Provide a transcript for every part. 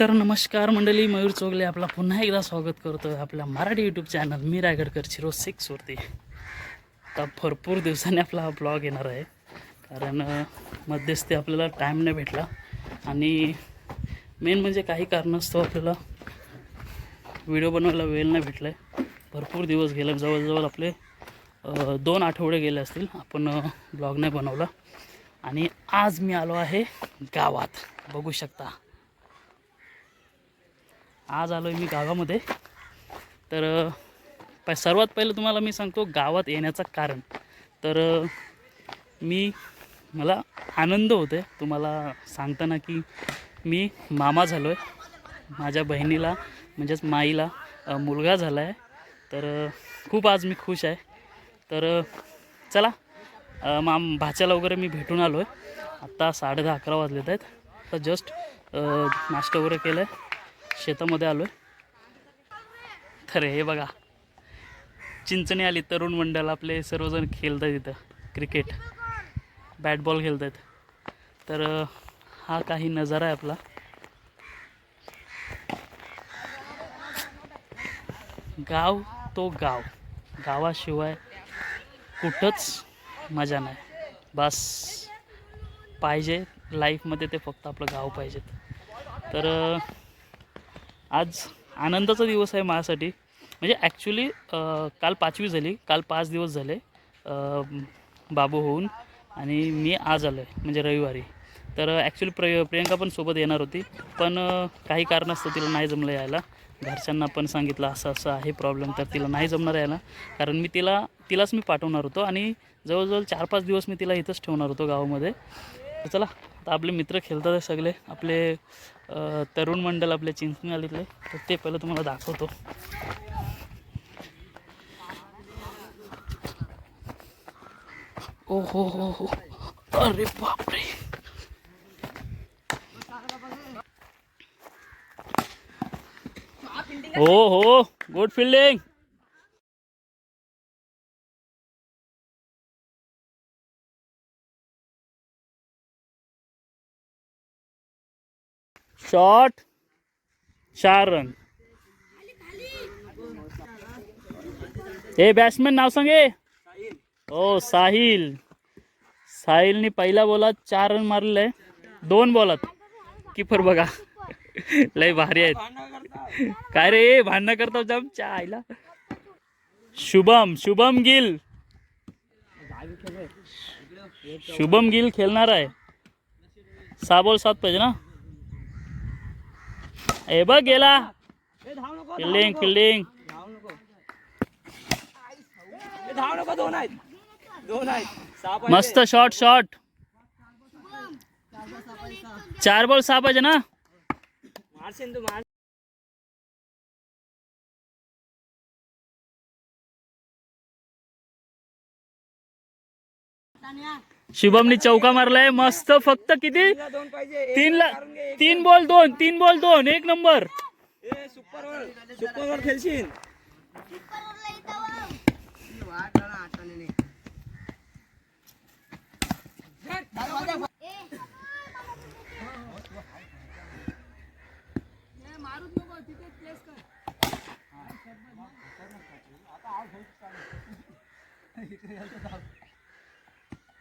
तर नमस्कार मंडळी मयूर चोगले आपला पुन्हा एकदा स्वागत करतो आहे आपल्या मराठी यूट्यूब चॅनल मी रायगडकर झिरो सिक्सवरती आता भरपूर दिवसांनी आपला हा ब्लॉग येणार आहे. कारण मध्यस्थी आपल्याला टाईम नाही भेटला. आणि मेन म्हणजे काही कारणास्तव आपल्याला व्हिडिओ बनवायला वेळ नाही भेटला आहे भरपूर दिवस गेले. जवळजवळ आपले दोन आठवडे गेले असतील. आपण ब्लॉग नाही बनवला. आणि आज मी आलो आहे गावात. बघू शकता. आज आलो आहे मी गावामध्ये. तर प सर्वात पहिलं तुम्हाला मी सांगतो गावात येण्याचं कारण. तर मी मला आनंद होतो आहे तुम्हाला सांगताना की मी मामा झालो आहे माझ्या बहिणीला म्हणजेच माईला मुलगा झाला आहे तर खूप आज मी खुश आहे. तर चला माम भाच्याला वगैरे मी भेटून आलो आहे आत्ता साडे दहा अकरा वाजलेत आहेत. तर जस्ट नाश्ता वगैरे केलं आहे शेतामध्ये आलो आहे तर हे बघा चिंचणी आली तरुण मंडळ आपले सर्वजण खेळत आहेत इथं क्रिकेट बॅट बॉल खेळत आहेत तर हा काही नजारा आहे आपला. गाव तो गाव गावाशिवाय कुठंच मजा नाही. बस पाहिजे लाईफमध्ये ते फक्त आपलं गाव पाहिजेत. तर आज आनंदाचा दिवस आहे माझ्यासाठी. म्हणजे ॲक्च्युली काल पाचवी झाली. काल पाच दिवस झाले बाबू होऊन आणि मी आज आलो आहे म्हणजे रविवारी. तर ॲक्च्युली प्र प्रियंका पण सोबत येणार होती. पण काही कारणास्तव तिला नाही जमलं यायला. घरच्यांना पण सांगितलं असं असं आहे प्रॉब्लेम तर तिला नाही जमणार यायला. कारण मी तिला तिलाच मी पाठवणार होतो आणि जवळजवळ चार पाच दिवस मी तिला इथंच ठेवणार होतो गावामध्ये. तर चला आता आपले मित्र खेळतात सगळे आपले तरुण मंडळ आपले चिंचणी आलेले तर ते पहिलं तुम्हाला दाखवतो. ओ हो हो हो. अरे बापरे. हो हो. गुड फिल्डिंग शॉट चार रन हे बॅट्समॅन नाव सांगे हो साहिल. साहिलने पहिल्या बॉलात चार रन मारले दोन बॉलात किपर बघा. लय भारी आहेत. काय रे भांडणं करतो जमच्या आईला शुभम शुभम गिल. शुभम गिल खेळणार आहे. सहा बॉल सात पाहिजे ना? हे बघ गेला. फिल्डिंग फिल्डिंग धाव नको. दोन आहेत. दोन आहेत. सहा पाहिजे. मस्त शॉट शॉट चार बॉल सहा पाहिजे ना? शुभमनी चौका मारलाय मस्त फक्त किती? तीन ला. तीन बॉल दोन तीन बॉल दोन एक नंबर.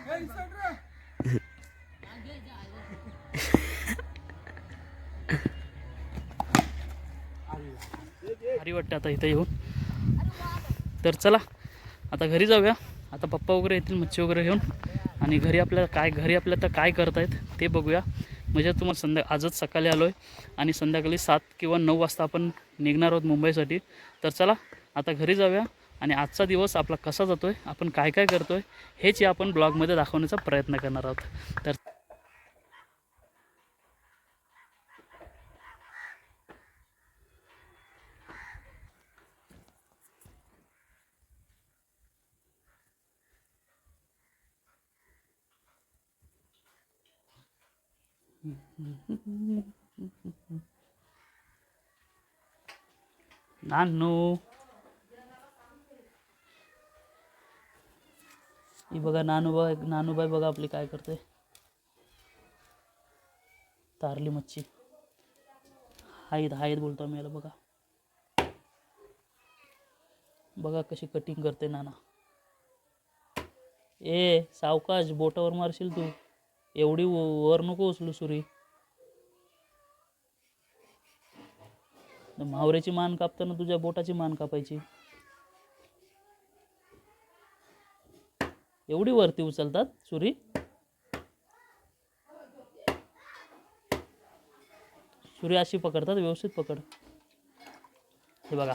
खेळशील भारी वाटतं आता इथं येऊन. तर चला आता घरी जाऊया. आता पप्पा वगैरे येतील मच्छी वगैरे घेऊन. आणि घरी आपल्याला काय घरी आपल्याला तर काय करतायत ते बघूया. म्हणजे तुम्हाला संध्या आजच सकाळी आलो आहे आणि संध्याकाळी सात किंवा नऊ वाजता आपण निघणार आहोत मुंबईसाठी. तर चला आता घरी जाऊया आणि आजचा दिवस आपला कसा जातो आहे आपण काय काय करतो आहे हेच या आपण ब्लॉगमध्ये दाखवण्याचा प्रयत्न करणार आहोत. तर नानू ही बघा नानूबाई नानूबाई बघा आपली काय करते तारली मच्छी हाईत हाईत बोलतो आम्ही याला बघा बघा कशी कटिंग करते नाना ए सावकाश बोटावर मारशील तू एवढी व- वर नको उचलू सुरी मावऱ्याची मान कापताना तुझ्या बोटाची मान कापायची? एवढी वरती उचलतात सुरी? सुरी अशी पकडतात व्यवस्थित पकड. हे बघा.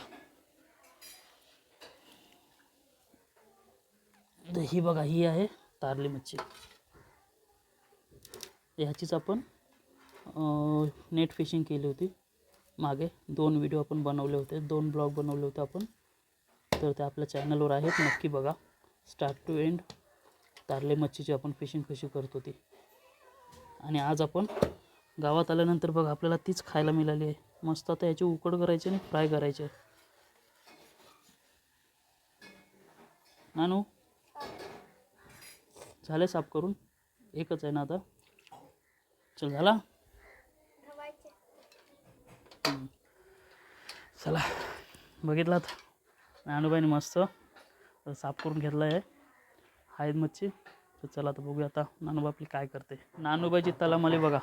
ही बघा ही आहे तारली मच्छी. ह्याचीच आपण नेट फिशिंग केली होती. मागे दोन व्हिडिओ आपण बनवले होते दोन ब्लॉग बनवले होते आपण. तर ते आपल्या चॅनलवर आहेत नक्की बघा. स्टार्ट टू एंड तारले मच्छीची आपण फिशिंग कशी करत होती. आणि आज आपण गावात आल्यानंतर बघा आपल्याला तीच खायला मिळाली आहे. मस्त आता याची उकड करायची आणि फ्राय करायचे नानू? झाले साफ करून? एकच आहे ना आता. चल झाला? चला बघितलात नानूबाईने मस्त साफ करून घेतला आहे आहेत मच्छी. तर चला आता बघूया आता नानूबा आपली काय करते. नानूबाईची तलामाली बघा.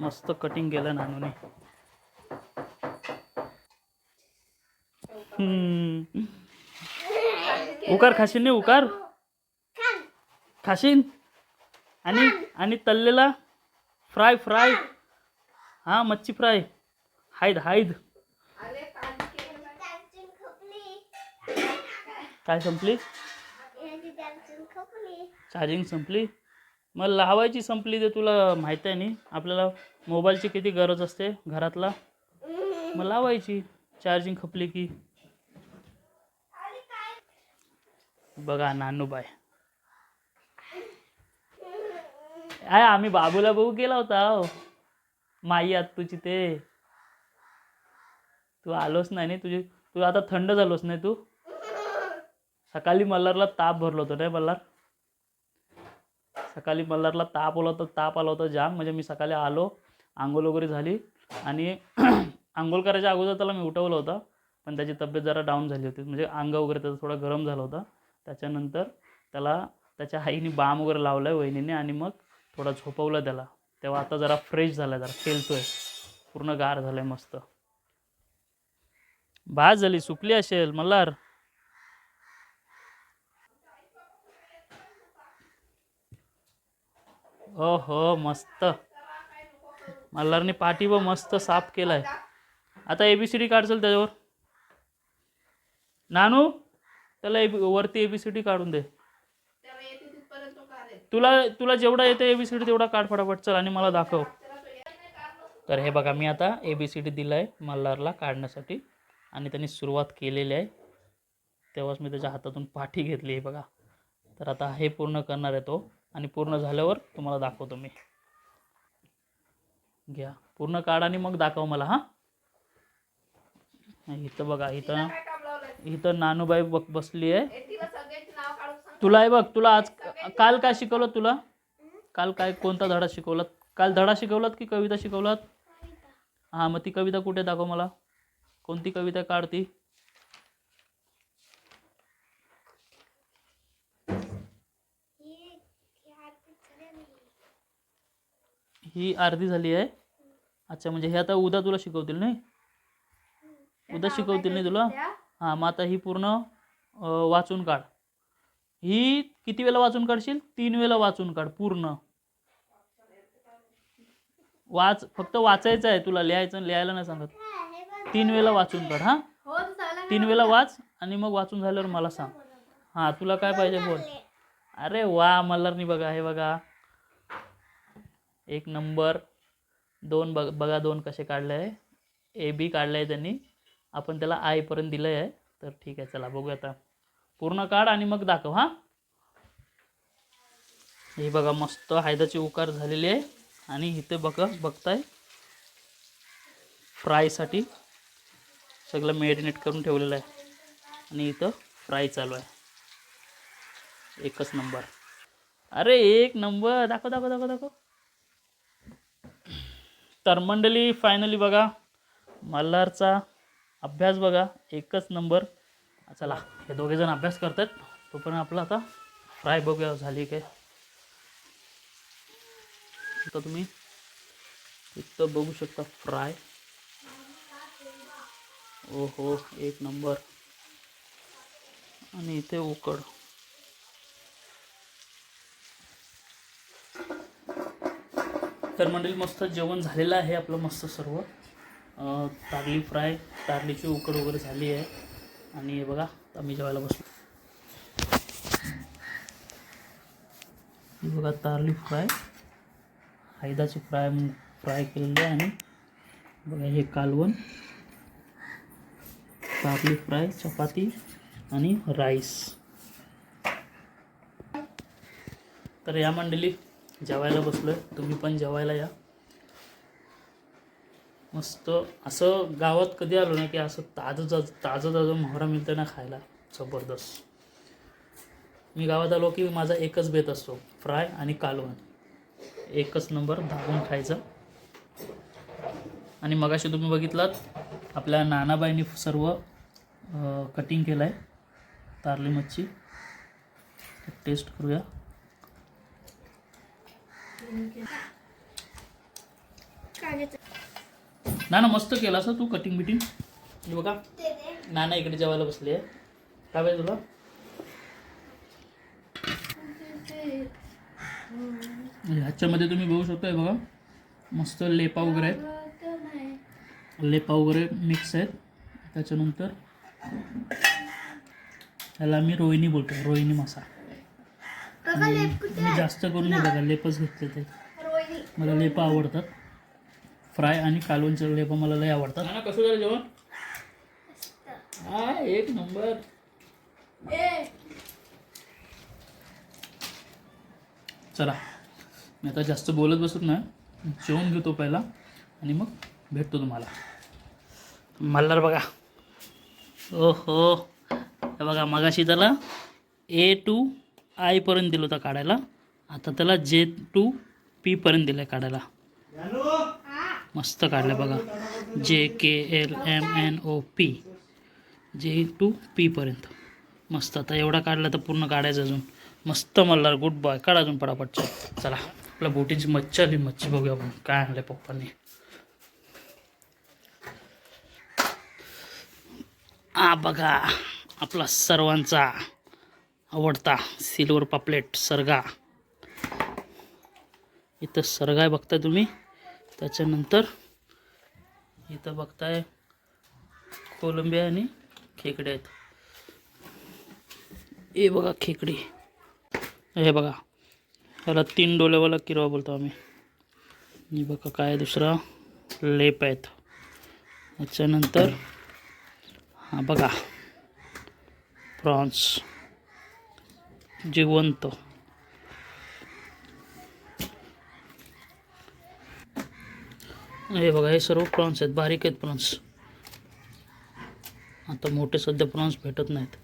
मस्त कटिंग केलं नानूने. उकार खाशीन नाही उकार? खाशीन? आणि आणि तललेला? Fry fry. हां मच्छी फ्राय. हायद हायद. काय संपली? चार्जिंग संपली. मग लावायची संपली ते तुला माहीत आहे नाही आपल्याला मोबाईलची किती गरज असते घरातला? मग लावायची चार्जिंग खपली की. बघा नानूबाई. आहे आम्ही बाबूला बघू गेला होता. हो. माई आत तुझी ते. तू आलोच नाही नाही तुझी तू आता थंड झालोस नाही तू? सकाळी मल्हारला ताप भरलो होतो नाही मल्हार. सकाळी मल्हारला ताप आला होता ताप आला होता जाम. म्हणजे मी सकाळी आलो आंघोळ वगैरे झाली आणि आंघोळ करायच्या अगोदर त्याला मी उठवलं होतं पण त्याची तब्येत जरा डाऊन झाली होती. म्हणजे अंग वगैरे त्याचं थोडं गरम झालं होतं. त्याच्यानंतर त्याला त्याच्या आईने बाम वगैरे लावला आहे वहिनीने आणि मग थोडा झोपवलं त्याला. तेव्हा आता जरा फ्रेश झाला जरा खेळतोय. पूर्ण गार झालंय मस्त. भात झाली सुकली असेल मल्हार. हो हो मस्त. मल्हारने पाठी व मस्त साफ केलाय. आता एबीसीडी काढचल त्याच्यावर? नानू त्याला ए वरती एबीसीडी काढून दे. तुला तुला जेवढा येते डी तेवढा काढ फटाफट चल आणि मला दाखव. तर हे बघा मी आता ए बी सी डी दिला आहे मल्हारला काढण्यासाठी आणि त्यांनी सुरुवात केलेली आहे. तेव्हाच मी त्याच्या हातातून पाठी घेतली आहे बघा. तर आता हे पूर्ण करणार आहे तो आणि पूर्ण झाल्यावर तुम्हाला दाखवतो मी. घ्या. पूर्ण काढ आणि मग दाखव मला हां. इथं बघा इथं इथं नानूबाई बघ बसली आहे. तुला आहे बघ तुला आज काल काय शिकवलं तुला? काल काय कोणता धडा शिकवलात? काल धडा शिकवलात की कविता शिकवलात? हां मग ती कविता कुठे दाखव मला. कोणती कविता काढती ही अर्धी झाली आहे? अच्छा म्हणजे हे आता उद्या तुला शिकवतील नाही? उद्या शिकवतील नाही तुला? हां मग आता ही पूर्ण वाचून काढ. ही किती वेळा वाचून काढशील? तीन वेळा वाचून काढ पूर्ण. वाच फक्त वाचायचं आहे तुला लिहायचं लिहायला नाही सांगत. तीन वेळा वाचून काढ हां? तीन वेळा वाच आणि मग वाचून झाल्यावर मला सांग. हां तुला काय पाहिजे बोल. अरे वा मल्हारनी बघा हे बघा. एक नंबर. दोन बघ बघा दोन कसे काढले आहे. ए बी काढलं आहे त्यांनी. आपण त्याला आयपर्यंत दिलं आहे तर ठीक आहे चला बघूया आता. पूर्ण काढ आणि मग दाखव हां. हे बघा मस्त हायदाची उकार झालेली आहे. आणि इथे बघा बघताय. फ्रायसाठी सगळं मेरिनेट करून ठेवलेलं आहे. आणि इथं फ्राय चालू आहे. एकच नंबर अरे एक नंबर दाखव दाखव दाखव दाखव. तर मंडळी फायनली बघा मल्हारचा अभ्यास बघा. एकच नंबर चला हे दोघे जण अभ्यास करतात. तोपर्यंत आपला आता फ्राय बघूया झाली काय? आता तुम्ही इथं बघू शकता फ्राय. ओहो एक नंबर. आणि इथे उकड. तर मंडळी मस्त जेवण झालेलं आहे आपलं मस्त सर्व. तारली फ्राय तारलीची उकड वगैरे झाली आहे. आणि हे बघा आता मी जेवायला बसलो. ही बघा तारली फ्राय. हैदाची फ्राय फ्राय केलेली आहे आणि बघा हे कालवण. तारली फ्राय चपाती आणि राईस. तर या मंडळी जेवायला बसलो आहे तुम्ही पण जेवायला या. मस्त. असं गावात कधी आलो ना की असं ताजं ताजं ताजं ताजं मोहरा मिळतं ना खायला. जबरदस्त. मी गावात आलो की माझा एकच बेत असतो फ्राय आणि कालवण. एकच नंबर धावून खायचं. आणि मगाशी तुम्ही बघितलात आपल्या नानाबाईंनी सर्व कटिंग केलं आहे तारली मच्छी. टेस्ट करूया. नाना मस्त केलं असं तू कटिंग बिटिंग? हे बघा. नाना इकडे जेवायला बसली. आहे काय पाहिजे तुला? ह्याच्यामध्ये तुम्ही बघू शकता हे बघा. मस्त लेपा वगैरे आहेत. लेपा वगैरे मिक्स आहेत. त्याच्यानंतर ह्याला मी रोहिणी बोलतो रोहिणी मासा. मी जास्त करून बघा लेपच घेतले ते. मला लेपा आवडतात. फ्राय आणि कालवणचे लेपा मला लय आवडतात. ना कसं झालं जेवण? हा एक नंबर. चला. मी आता जास्त बोलत बसत नाही. जेवण घेतो पहिला आणि मग भेटतो तुम्हाला. मल्हार बघा. ओ हो हे बघा मगाशी त्याला ए टू आयपर्यंत दिलं होतं काढायला. आता त्याला जे टू पीपर्यंत दिलं आहे काढायला. मस्त काढलं बघा. J K L M N O P J to पीपर्यंत मस्त. आता एवढा काढला तर पूर्ण काढायचं अजून. मस्त मल्हार. गुड बॉय काढ अजून पटापटच्या चला. आपल्या बोटीची मच्छी आली. मच्छी बघूया आपण. काय आणलं पप्पांनी. आ बघा. आपला सर्वांचा आवडता सिल्वर पापलेट सरगा. इथं सरगाय बघताय तुम्ही? त्याच्यानंतर इथं बघताय कोलंबी आणि खेकडे आहेत. हे बघा खेकडी. हे बघा. ह्याला तीन डोल्यावाला किरवा बोलतो आम्ही. हे बघा काय दुसरा? लेप आहेत. त्याच्यानंतर हा बघा. प्रॉन्स. जिवंत. हे बघा हे सर्व प्रॉन्स आहेत. बारीक आहेत प्रॉन्स आता मोठे सध्या प्रॉन्स भेटत नाहीत.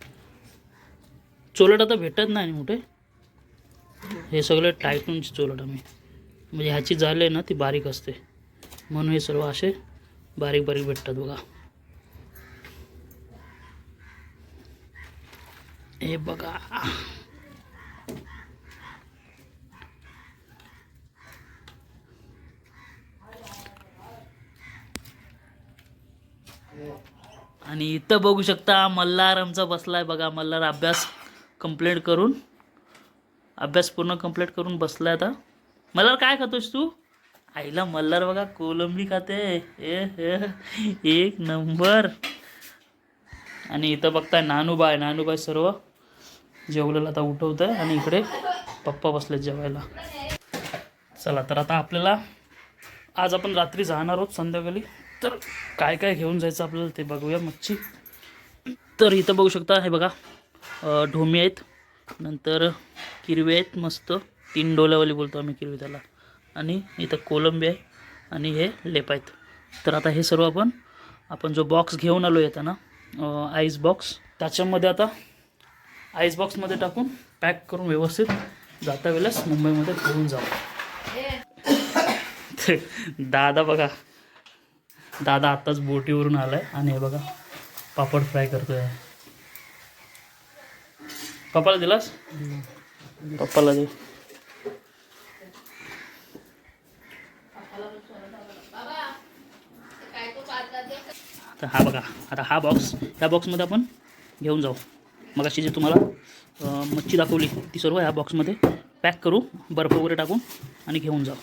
चोलट आता भेटत नाही मोठे. हे सगळे टायटूनचे चोलट आम्ही. म्हणजे ह्याची जाल आहे ना ती बारीक असते. म्हणून हे सर्व असे बारीक बारीक भेटतात बघा. हे बघा. आणि इथं बघू शकता मल्हार आमचा बसलाय बघा. मल्हार अभ्यास कंप्लीट करून अभ्यास पूर्ण कंप्लीट करून बसलाय आता. मल्हार काय खातोस तू? आईला मल्हार बघा कोलंबी खाते. ए ए, एक नंबर. आणि इथं बघताय नानूबाय नानूबाई सर्व जेवलेलं आता उठवत आहे आणि इकडे पप्पा बसले जेवायला. चला तर आता आपल्याला आज आपण रात्री जाणार आहोत संध्याकाळी. तर काय काय घेऊन जायचं आपल्याला ते बघूया मच्छी. तर इथं बघू शकता हे बघा ढोमी आहेत. नंतर किरवे आहेत मस्त. तीन डोल्यावाली बोलतो आम्ही किरवी त्याला. आणि इथं कोलंबी आहे आणि हे लेप आहेत. तर आता हे सर्व आपण आपण जो बॉक्स घेऊन आलो येतं ना आईस बॉक्स त्याच्यामध्ये आता आईस बॉक्समध्ये टाकून पॅक करून व्यवस्थित जाता वेळेस मुंबईमध्ये घेऊन जाऊ. ते दादा बघा दादा आत्ताच बोटीवरून आलाय. आणि हे बघा पापड फ्राय करतोय पप्पाला दिलास? पप्पाला दे. तर हा बघा आता हा बॉक्स ह्या बॉक्समध्ये आपण घेऊन जाऊ. मग अशी जी तुम्हाला मच्छी दाखवली ती सर्व ह्या बॉक्समध्ये पॅक करू बर्फ वगैरे टाकून आणि घेऊन जाऊ.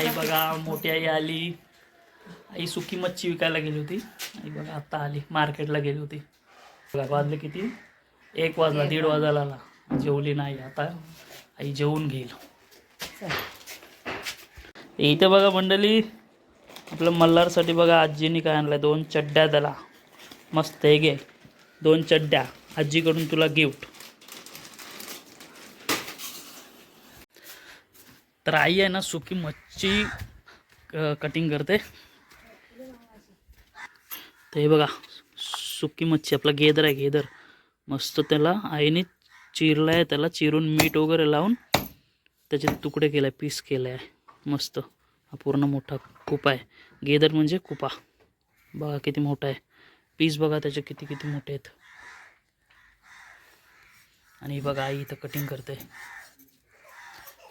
आई बघा मोठी आई आली. आई सुकी मच्छी विकायला गेली होती. आई बघा आत्ता आली मार्केटला गेली होती. बघा वाजले किती? एक वाजला दीड वाजायला आला. जेवली नाही आता. आई जेवून घेईल. इथे बघा मंडळी आपलं मल्हारसाठी बघा आजीने काय आणलं दोन चड्ड्या त्याला. मस्त हे घे दोन चड्ड्या. आजीकडून तुला गिफ्ट. तर आई आहे ना सुकी मच्छी कटिंग करते. तर हे बघा सुकी मच्छी आपला गेदर आहे गेदर. मस्त त्याला आईने चिरला आहे त्याला चिरून मीठ वगैरे लावून त्याचे तुकडे केले पीस केले आहे मस्त. हा पूर्ण मोठा कुपा आहे. गेदर म्हणजे कुपा. बघा किती मोठा आहे. पीस बघा त्याचे किती किती मोठे आहेत. आणि बघा आई इथं कटिंग करते.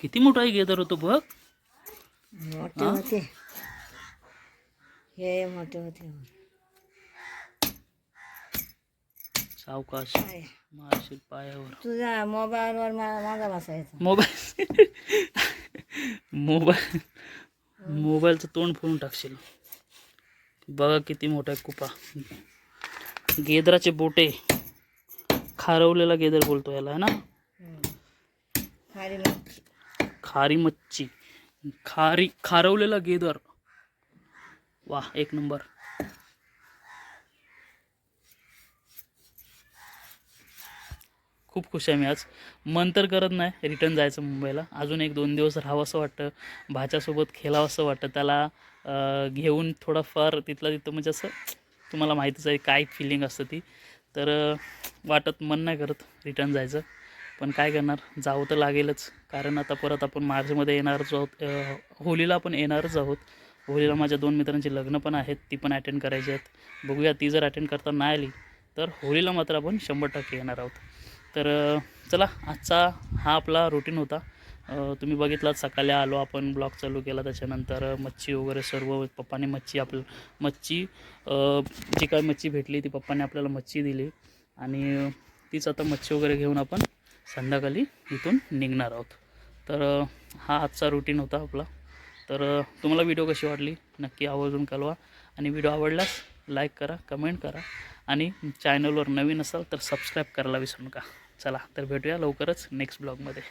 किती मोठा आहे गेदर होतो बघ. मोठे? होते हे मोठे होते सावकाश? मारशील पायावर. तुझा मोबाईलवर माझा बसायचा. मोबाईल मोबाईल मोबाईलचं तोंड फोडून टाकशील. बघा किती मोठा आहे कुपा. गेदराचे बोटे. खारवलेला गेदर बोलतो याला है ना. खारी मच्छी. खारी मच्छी. खारी खारवलेला गेदर. वा एक नंबर. खूप खुश आहे मी आज. मन तर करत नाही रिटर्न जायचं मुंबईला. अजून एक दोन दिवस राहावं असं वाटतं. भाच्यासोबत खेळावं असं वाटतं. त्याला घेऊन थोडंफार तिथलं तिथं म्हणजे असं तुम्हाला माहितीच आहे काय फिलिंग असतं ती. तर वाटत मन नाही करत रिटर्न जायचं. पण काय करणार? जावं तर लागेलच. कारण आता परत आपण मार्चमध्ये येणारच आहोत. होलीला पण येणारच आहोत. होलीला माझ्या दोन मित्रांची लग्न पण आहेत. ती पण अटेंड करायची आहेत. बघूया ती जर अटेंड करता नाही आली तर होळीला मात्र आपण शंभर टक्के येणार आहोत. तर चला आजचा हा आपला रुटीन होता. तुम्ही बघितलात सकाळी आलो आपण ब्लॉग चालू केला त्याच्यानंतर मच्छी वगैरे सर्व पप्पाने मच्छी आपलं मच्छी जी काय मच्छी भेटली ती पप्पाने आपल्याला मच्छी दिली. आणि तीच आता मच्छी वगैरे घेऊन आपण संध्याकाळी इथून निघणार आहोत. तर हा आजचा रुटीन होता आपला. तर तुम्हाला व्हिडिओ कशी वाटली? नक्की आवर्जून कळवा. आणि व्हिडिओ आवडल्यास लाईक करा कमेंट करा. आणि चॅनलवर नवीन असाल तर सबस्क्राईब करायला विसरू नका. चला तर भेटूया लवकरच नेक्स्ट ब्लॉगमध्ये